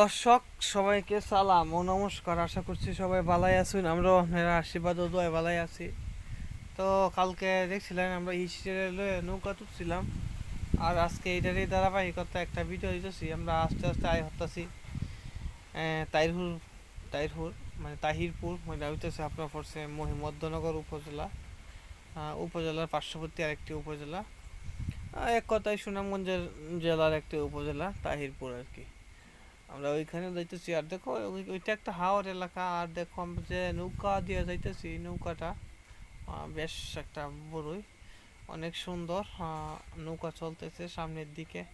দর্শক, সবাইকে সালাম ও নমস্কার। আশা করছি সবাই ভালাই আছেন, আমরাও আপনারা আশীর্বাদ দোয়া ভালাই আছি। তো কালকে দেখছিলেন আমরা ইস্টেলে নৌকা তুলছিলাম, আর আজকে এটারই ধারাবাহিকতা একটা ভিডিও দিতেছি, আমরা আস্তে আস্তে আয় হতাছি। তাইরহুর তাইরহুর মানে তাহিরপুর মানে হইতেছে আপনার পড়ছে মহিমদ্দনগর উপজেলা। উপজেলার পার্শ্ববর্তী আরেকটি উপজেলা। এক কথায় সুনামগঞ্জের জেলার একটি উপজেলা, তাহিরপুর আর কি। আমরা ওইখানে যাইতেছি, আর দেখো, ওই- ওইটা একটা হাওর এলাকা, আর দেখো যে নৌকা দিয়ে যাইতেছি, নৌকাটা বেশ একটা বড়ই, অনেক সুন্দর নৌকা চলতেছে সামনের দিকে।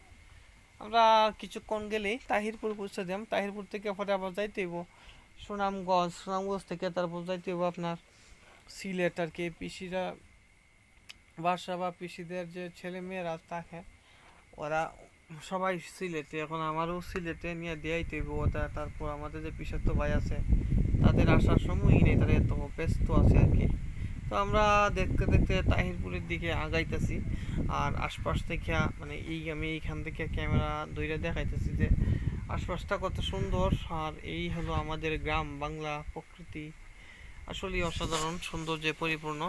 আমরা কিছুক্ষণ গেলেই তাহিরপুর পৌঁছে দিলাম। তাহিরপুর থেকে পরে আবার যাইতে হইব সুনামগঞ্জ। সুনামগঞ্জ থেকে তারপর যাইতে হইব আপনার সিলেট আর কি। পিসিরা, বাসা বা পিসিদের যে ছেলে মেয়েরা থাকে, ওরা সবাই সিলেটে, এখন আমারও সিলেটে নিয়ে দেয়াইতে হইব ওটা। তারপর আমাদের যে পিসাতো ভাই আছে, তাদের আসার সময়ই নেই, তারা এত ব্যস্ত আছে আর কি। তো আমরা দেখতে দেখতে তাহিরপুরের দিকে আগাইতেছি, আর আশপাশ থেকে মানে এই আমি এইখান থেকে ক্যামেরা দইরা দেখাইতেছি যে, আশপাশটা কত সুন্দর, আর এই হলো আমাদের গ্রাম, বাংলা প্রকৃতি। আসলেই অসাধারণ সৌন্দর্যে পরিপূর্ণ।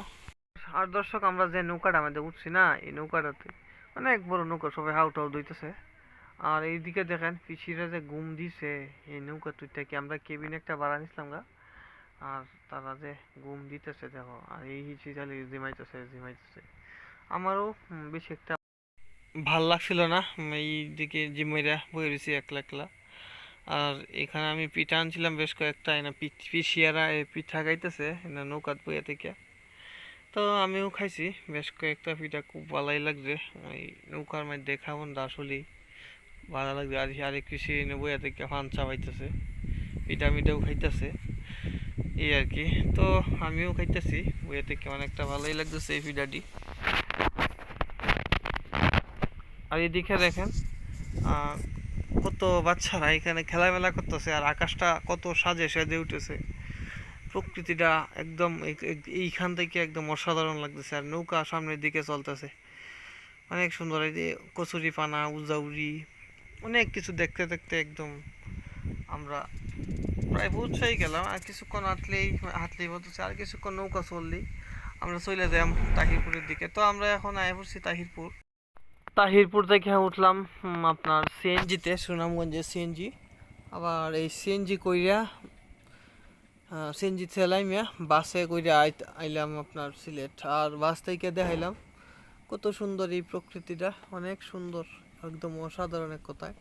আর দর্শক, আমরা যে নৌকাটা আমাদের উঠছি না, এই নৌকাটাতে অনেক বড় নৌকা সবাই হাউ টাউ দইতেছে আর এইদিকে দেখেন পিসিরা যে ঘুম দিছে এই নৌকা তুইটাকে আমরা কেবিন একটা ভাড়া নিছিলাম গা? আর তারা যে ঘুম দিতেছে দেখো আর এই হিচিটালি জিমাইতেছে জিমাইতেছে আমারও বেশি একটা ভালো লাগছিল না উম, এই দিকে জিমাইরা বয়ে রয়েছি একলা একলা। আর এখানে আমি পিঠা আনছিলাম বেশ কয়েকটা এনা পিসিয়ারা এই পিঠা খাইতেছে এনা নৌকাত বইয়া থেকে। তো আমিও খাইছি। বেশ কয়েকটা পিঠা খুব ভালোই লাগছে। ওই নৌকার মধ্যে খাবন আসলেই ভালো লাগছে। আর আরেক কৃষি বইয়া থেকে ফান চাবাইতেছে। পিঠা মিঠাও খাইতেছে। এই আর কি। তো আমিও খাইতেছি। বইয়া থেকে অনেকটা ভালোই লাগতেছে এই পিঠাটি। আর এদিকে দেখেন কত বাচ্চারা এখানে খেলামেলা করতেছে। আর আকাশটা কত সাজে সেজে উঠেছে। প্রকৃতিটা একদম এই- এই- এইখান থেকে একদম অসাধারণ লাগতেছে আর নৌকা সামনের দিকে চলতেছে। অনেক সুন্দর, এই যে কচুরি পানা উজাউরি, অনেক কিছু দেখতে দেখতে একদম আমরা প্রায় পৌঁছেই গেলাম। আর কিছুক্ষণ হাঁটলেই হাঁটলেই বলতেছে, আর কিছুক্ষণ নৌকা চললেই আমরা চলে যাই তাহিরপুরের দিকে। তো আমরা এখন আয় পড়ছি তাহিরপুর। তাহিরপুর থেকে উঠলাম আপনার সিএনজিতে সুনামগঞ্জে সিএনজি। আবার এই সিএনজি কইরা সিএনজি থেলাইমিয়া বাসে আইত- আইলাম আপনার সিলেট। আর বাস থেকে দেখাইলাম কত সুন্দর এই প্রকৃতিটা। অনেক সুন্দর একদম অসাধারণ এক কথায়।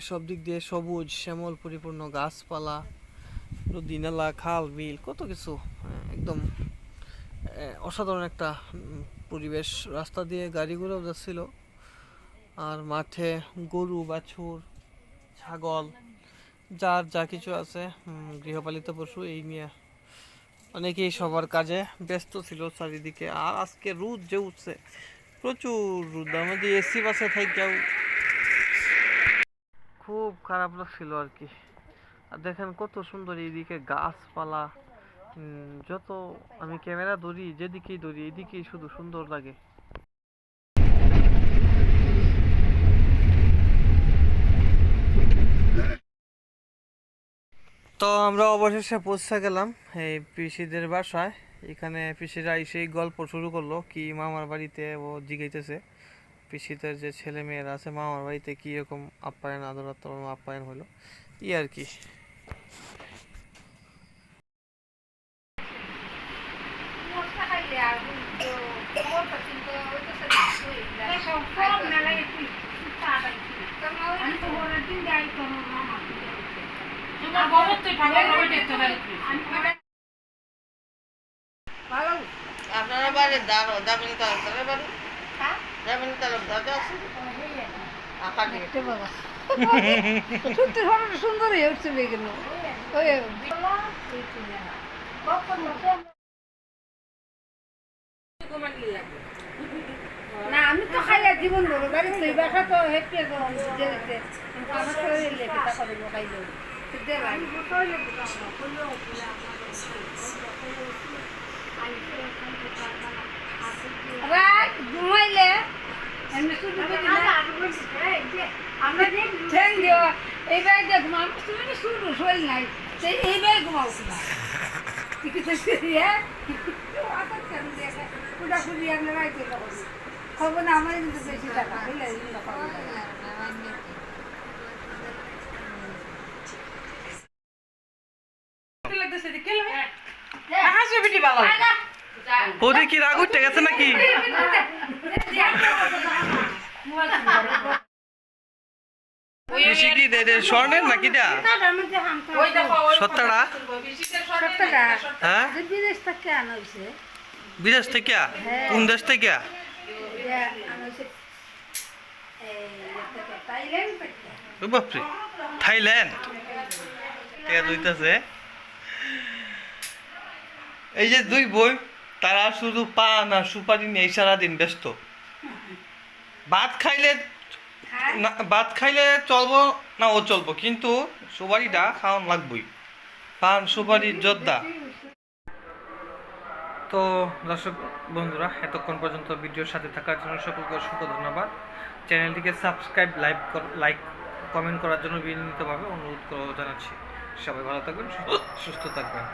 সব দিক দিয়ে সবুজ শ্যামল পরিপূর্ণ গাছপালা নদী নালা খাল বিল কত কিছু হ্যাঁ, একদম অসাধারণ একটা পরিবেশ। রাস্তা দিয়ে গাড়িগুলোও যাচ্ছিল। আর মাঠে গরু বাছুর ছাগল যার যা কিছু আছে গৃহপালিত পশু, এই নিয়ে অনেকেই সবার কাজে ব্যস্ত ছিল চারিদিকে। আর আজকে রোদ যে উঠছে, প্রচুর রোদ। আমাদের এসি বাসে থাকেও খুব খারাপ লাগছিল আর কি। আর দেখেন কত সুন্দর এইদিকে গাছপালা যত আমি ক্যামেরা ধরি, যেদিকেই ধরি এদিকেই শুধু সুন্দর লাগে। তো আমরা অবশেষে পৌঁছে গেলাম এই পিসিদের বাসায়। এখানে পিসিরা এসেই গল্প শুরু করল, কি মামার বাড়িতে ও জিগাইতেছে। পিসিদের যে ছেলে মেয়েরা আছে, মামার বাড়িতে কি রকম আপ্যায়ন আদর আপ্যায়ন হলো, ই আর কি। আপনারা বাড়ির দাঁড়ো দামিনী তালুকদারের বাড়ি? দামিনী তালুকদারে আছে? আঁকা দিয়ে সত্যি ঘটনা সুন্দর হয়ে উঠছে বেগুলো না আমি তো খাইয়া জীবন বড় বাড়ি বাসা তো হেঁটে শরীর রাত ঘুমাইলে ঠ্যাং দিও এইবার যে ঘুমাম তুমি তো শুরু শোল নাই তো এইবার ঘুমাও কেন খবর না আমার বেশি টাকা বৌদি কি রাগ উঠে গেছে নাকি? কি দে দে স্বর্ণের নাকি দা সত্তরটা? হ্যাঁ? বিদেশ থেকে আনা হয়েছে। বিদেশ থেকে? কোন দেশ থেকে? বাপরে থাইল্যান্ড। কে দুইতাছে এই যে দুই বই তারা শুধু পান আর সুপারি নিয়ে সারাদিন ব্যস্ত। ভাত খাইলে হ্যাঁ। না ভাত খাইলে চলবো না ও চলবো কিন্তু সুপারিটা খাওয়ান লাগবই। পান সুপারি যোদ্ধা তো দর্শক বন্ধুরা এতক্ষণ পর্যন্ত ভিডিওর সাথে থাকার জন্য সকলকে অসংখ্য ধন্যবাদ। চ্যানেলটিকে সাবস্ক্রাইব লাইক লাইক কমেন্ট করার জন্য বিনীতভাবে অনুরোধ জানাচ্ছি। সবাই ভালো থাকবেন সুস্থ থাকবেন।